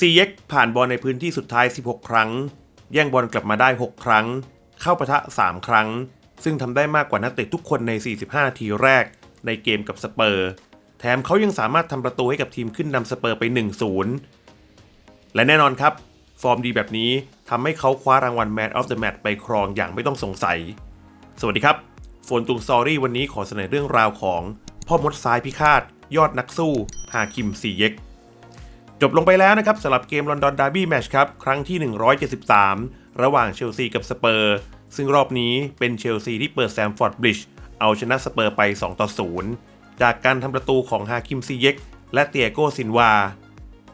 ซีเย็กผ่านบอลในพื้นที่สุดท้าย 16 ครั้ง แย่งบอลกลับมาได้ 6 ครั้ง เข้าปะทะ 3 ครั้ง ซึ่งทำได้มากกว่านักเตะทุกคนใน 45นาทีแรกในเกมกับสเปอร์ แถมเขายังสามารถทำประตูให้กับทีมขึ้นนำสเปอร์ไป 1-0 และแน่นอนครับ ฟอร์มดีแบบนี้ทำให้เขาคว้ารางวัล Man of the Match ไปครองอย่างไม่ต้องสงสัย สวัสดีครับโฟนตุงซอรี่วันนี้ขอเสนอเรื่องราวของ พ่อมดซ้ายพิฆาต ยอดนักสู้ ฮาคิมซีเย็ก จบลงไปแล้วนะครับสำหรับเกมลอนดอนดาร์บี้แมชครับครั้งที่ 173 ระหว่างเชลซีกับสเปอร์ ซึ่งรอบนี้เป็นเชลซีที่เปิดแซมฟอร์ดบริดจ์เอาชนะสเปอร์ไป 2 ต่อ 0 จากการทำประตูของฮาคิมซีเย็กและเตียโกซินวา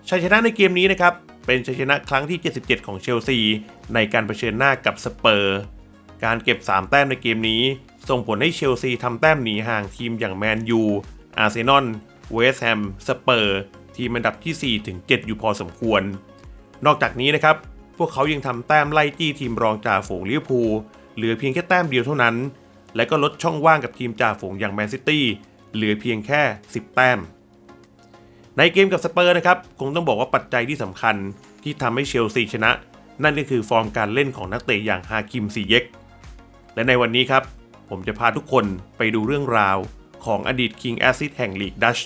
ชัยชนะในเกมนี้นะครับ เป็นชัยชนะครั้งที่ 77 ของเชลซี ในการเผชิญหน้ากับสเปอร์ การเก็บ 3 แต้มในเกมนี้ ส่งผลให้เชลซีทำแต้มหนีห่างทีมอย่างแมนยูอาร์เซนอลเวสต์แฮมสเปอร์ ทีมอันดับที่ 4 ถึง 7 อยู่พอสมควร นอกจากนี้นะครับ พวกเขายังทำแต้มไล่จี้ทีมรองจ่าฝูงลิเวอร์พูลเหลือเพียงแค่แต้มเดียวเท่านั้น และก็ลดช่องว่างกับทีมจ่าฝูงอย่างแมนซิตี้เหลือเพียงแค่ 10 แต้ม ในเกมกับสเปอร์นะครับ คงต้องบอกว่าปัจจัยที่สำคัญที่ทำให้เชลซีชนะ นั่นก็คือฟอร์มการเล่นของนักเตะอย่างฮาคิมซีเย็กและในวันนี้ครับ ผมจะพาทุกคนไปดูเรื่องราวของอดีตคิงแอซิดแห่งลีกดัช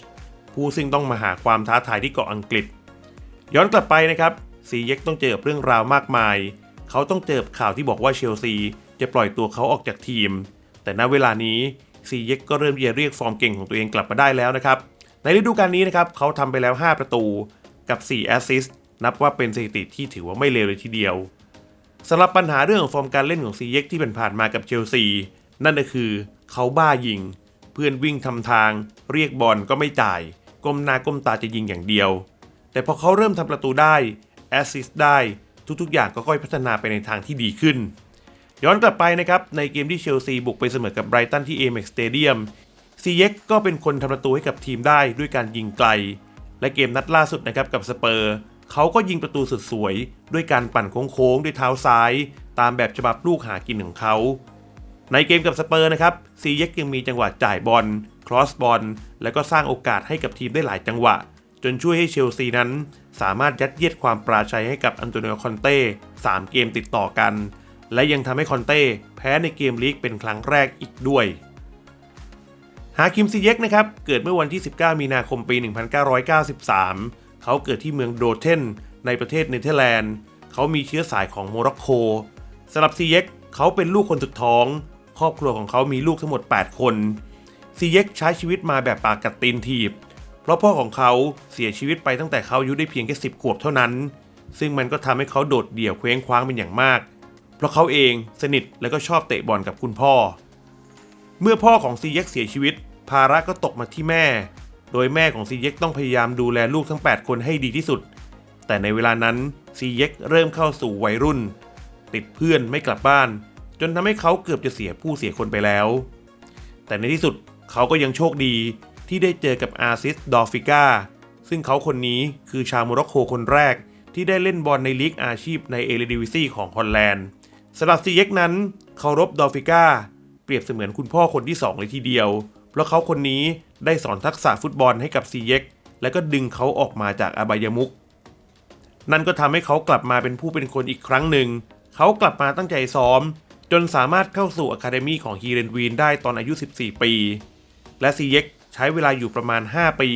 ผู้ซึ่งต้องมาหาความท้าทายที่เกาะอังกฤษ ย้อนกลับไปนะครับซีเย็กต้องเจอเรื่องราวมากมาย เขาต้องเจอข่าวที่บอกว่าเชลซีจะปล่อยตัวเขาออกจากทีม แต่ณเวลานี้ซีเย็กก็เริ่มจะเรียกฟอร์มเก่งของตัวเองกลับมาได้แล้วนะครับ ในฤดูกาลนี้นะครับเขาทำไปแล้ว 5 ประตูกับ 4 แอสซิสต์นับว่าเป็นสถิติที่ถือว่าไม่เลวเลยทีเดียวสำหรับปัญหาเรื่องของฟอร์มการเล่นของซีเย็กที่ผ่านมากับเชลซีนั่นก็คือเขาบ้ายิง เพื่อนวิ่งทำทาง เรียกบอลก็ไม่จ่าย ก้มหน้าก้มตาจะยิงอย่างเดียว แต่พอเขาเริ่มทำประตูได้แอสซิสต์ได้ทุกๆ อย่างก็ค่อยพัฒนาไปในทางที่ดีขึ้น ย้อนกลับไปนะครับ ในเกมที่เชลซีบุกไปเสมอกับไบรตันที่เอเม็กสเตเดียมซีเย็กก็เป็นคนทำประตูให้กับทีมได้ด้วยการยิงไกล และเกมนัดล่าสุดนะครับกับสเปอร์เขาก็ยิงประตูสุดสวย ด้วยการปั่นโค้งๆด้วยเท้าซ้าย ตามแบบฉบับลูกหากินของเขา ในเกมกับสเปอร์นะครับซีเย็กยังมีจังหวะจ่ายบอล ครอสบอลและก็สร้างโอกาสให้กับทีมได้หลายจังหวะ จนช่วยให้เชลซีนั้น สามารถยัดเยียดความปราชัยให้กับอันโตนิโอคอนเต้ 3 เกมติดต่อกัน และยังทำให้คอนเต้แพ้ในเกมลีกเป็นครั้งแรกอีกด้วย ฮาคิมซีเย็กนะครับ เกิดเมื่อวันที่ 19 มีนาคมปี 1993 เขาเกิดที่เมืองโดเทนในประเทศเนเธอร์แลนด์ เขามีเชื้อสายของโมร็อกโกสำหรับซีเย็กเขาเป็นลูกคนสุดท้อง ครอบครัวของเขามีลูกทั้งหมด 8 คน ซีเย็กใช้ชีวิตมาแบบปากกัดตีนถีบ เพราะพ่อของเขาเสียชีวิตไปตั้งแต่เขาอายุได้เพียงแค่10ขวบเท่านั้น ซึ่งมันก็ทำให้เขาโดดเดี่ยวเคว้งคว้างเป็นอย่างมาก เพราะเขาเองสนิทและก็ชอบเตะบอลกับคุณพ่อ เมื่อพ่อของซีเย็กเสียชีวิต ภาระก็ตกมาที่แม่ โดยแม่ของซีเย็กต้องพยายามดูแลลูกทั้ง 8 คนให้ดีที่สุด แต่ในเวลานั้นซีเย็กเริ่มเข้าสู่วัยรุ่น ติดเพื่อนไม่กลับบ้าน จนทำให้เขาเกือบจะเสียผู้เสียคนไปแล้ว แต่ในที่สุด เขาก็ยังโชคดีที่ได้เจอกับอาซิสดอฟิก้าซึ่งเขาคนนี้คือชาวโมร็อกโกคนแรก ที่ได้เล่นบอลในลีกอาชีพในเอเลดิวิซีของฮอลแลนด์สำหรับซีเย็กนั้นเคารพดอฟิก้าเปรียบเสมือนคุณพ่อคนที่สองเลยทีเดียว เพราะเขาคนนี้ได้สอนทักษะฟุตบอลให้กับซีเย็กและก็ดึงเขาออกมาจากอบายมุกนั่นก็ทำให้เขากลับมาเป็นผู้เป็นคนอีกครั้งหนึ่ง เขากลับมาตั้งใจซ้อม จนสามารถเข้าสู่อะคาเดมีของฮีเรนวีนได้ตอนอายุ 14 ปี และซีเย็กใช้เวลาอยู่ประมาณ 5 ปี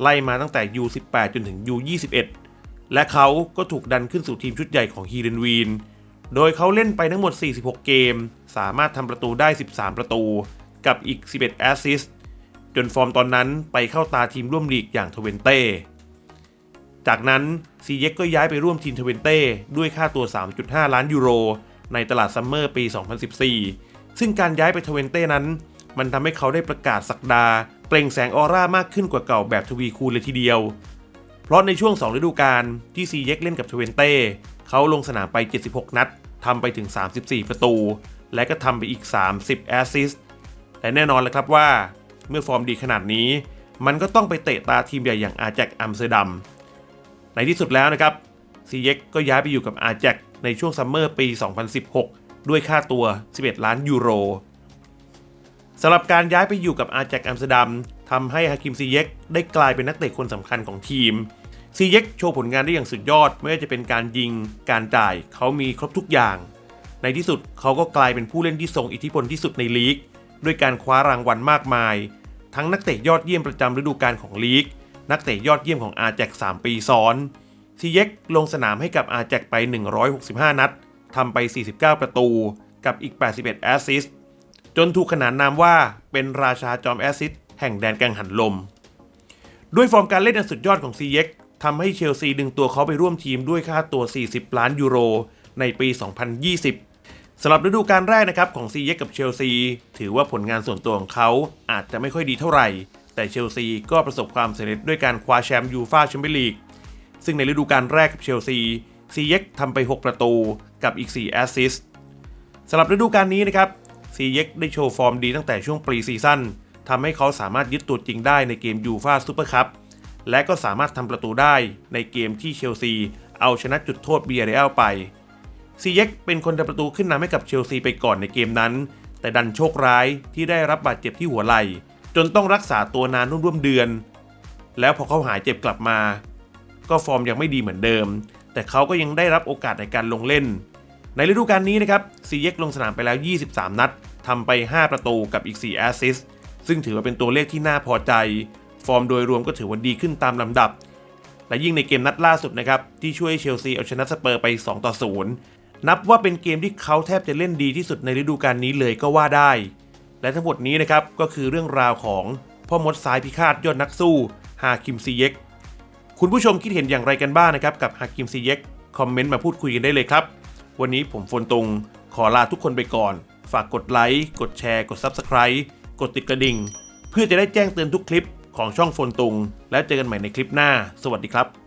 ไล่มาตั้งแต่ U18 จนถึง U21 และเขาก็ถูกดันขึ้นสู่ทีมชุดใหญ่ของฮีเรนวีน โดยเขาเล่นไปทั้งหมด 46 เกม สามารถทำประตูได้ 13 ประตู กับอีก 11 แอสซิสต์จนฟอร์มตอนนั้นไปเข้าตาทีมร่วมลีกอย่างทเวนเต้ จากนั้นซีเย็กก็ย้ายไปร่วมทีมทเวนเต้ด้วยค่าตัว 3.5 ล้านยูโร ในตลาดซัมเมอร์ปี 2014 ซึ่งการย้ายไปทเวนเต้นั้น มันทำให้เขาได้ประกาศสักดา เปล่งแสงออร่ามากขึ้นกว่าเก่าแบบทวีคูณเลยทีเดียว เพราะในช่วง 2 ฤดูกาลที่ซีเย็กเล่นกับทเวนเต้เขาลงสนามไป 76 นัดทำไปถึง 34 ประตู และก็ทำไปอีก 30 แอสซิสต์และแน่นอนเลยครับว่า เมื่อฟอร์มดีขนาดนี้ มันก็ต้องไปเตะตาทีมใหญ่อย่างอาแจกอัมสเตอร์ดัมในที่สุดแล้วนะครับซีเย็กก็ย้ายไปอยู่กับอาแจกในช่วงซัมเมอร์ปี 2016 ด้วยค่าตัว 11 ล้านยูโร สำหรับการย้ายไปอยู่กับอาแจกอัมสเตอร์ดัมทำให้ฮาคิมซีเย็กได้กลายเป็นนักเตะคนสำคัญของทีมซีเย็กโชว์ผลงานได้อย่างสุดยอด ไม่ว่าจะเป็นการยิง การจ่ายเขามีครบทุกอย่าง ในที่สุดเขาก็กลายเป็นผู้เล่นที่ทรงอิทธิพลที่สุดในลีก ด้วยการคว้ารางวัลมากมาย ทั้งนักเตะยอดเยี่ยมประจำฤดูกาลของลีก นักเตะยอดเยี่ยมของอาแจก3ปีซ้อนซีเย็กลงสนามให้กับอาแจกไป 165 นัดทำไป 49 ประตู กับอีก 81 แอสซิสต์ จนถูกขนานนามว่าเป็นราชาจอมแอซิสต์แห่งแดนกังหันลม ด้วยฟอร์มการเล่นอันสุดยอดของซีเย็กทำให้เชลซีดึงตัวเขาไปร่วมทีมด้วยค่าตัว 40 ล้านยูโร ในปี 2020 สำหรับฤดูกาลแรกนะครับของซีเย็กกับเชลซี ถือว่าผลงานส่วนตัวของเขาอาจจะไม่ค่อยดีเท่าไหร่ แต่เชลซีก็ประสบความสำเร็จด้วยการคว้าแชมป์ยูฟ่าแชมเปี้ยนลีก ซึ่งในฤดูกาลแรกกับเชลซีซีเย็กทำไป 6 ประตูกับอีก 4 แอสซิสต์สำหรับฤดูกาลนี้นะครับ ซีเย็กได้โชว์ฟอร์มดีตั้งแต่ช่วงปรีซีซั่นทำให้เขาสามารถยึดตัวจริงได้ในเกมยูฟาซูเปอร์คัพและก็สามารถทำประตูได้ในเกมที่เชลซี เอาชนะจุดโทษเบียร์เรลไปซีเย็กเป็นคนทำประตูขึ้นนำให้กับเชลซีไปก่อนในเกมนั้น แต่ดันโชคร้ายที่ได้รับบาดเจ็บที่หัวไหล่ จนต้องรักษาตัวนานร่วมเดือน แล้วพอเขาหายเจ็บกลับมา ก็ฟอร์มยังไม่ดีเหมือนเดิม แต่เขาก็ยังได้รับโอกาสในการลงเล่น ในฤดูกาลนี้นะครับซีเย็กลงสนามไปแล้ว 23 นัดทำไป 5 ประตูกับอีก 4 แอสซิสต์ซึ่งถือว่าเป็นตัวเลขที่น่าพอใจ ฟอร์มโดยรวมก็ถือว่าดีขึ้นตามลำดับ และยิ่งในเกมนัดล่าสุดนะครับที่ช่วยเชลซีเอาชนะสเปอร์ไป 2 ต่อ 0 นับว่าเป็นเกมที่เขาแทบจะเล่นดีที่สุดในฤดูกาลนี้เลยก็ว่าได้ และทั้งหมดนี้นะครับก็คือเรื่องราวของพ่อมดสายพิฆาตยอดนักสู้ฮาคิมซีเย็กคุณผู้ชมคิดเห็นอย่างไรกันบ้างนะครับกับฮากิมซีเย็กคอมเมนต์มาพูดคุยกันได้เลยครับ วันนี้ผมฟนตุงขอลาทุกคนไปก่อน ฝากกดไลค์ กดแชร์ กด Subscribe กดติดกระดิ่ง เพื่อจะได้แจ้งเตือนทุกคลิปของช่องฟนตุงแล้วเจอกันใหม่ในคลิปหน้า สวัสดีครับ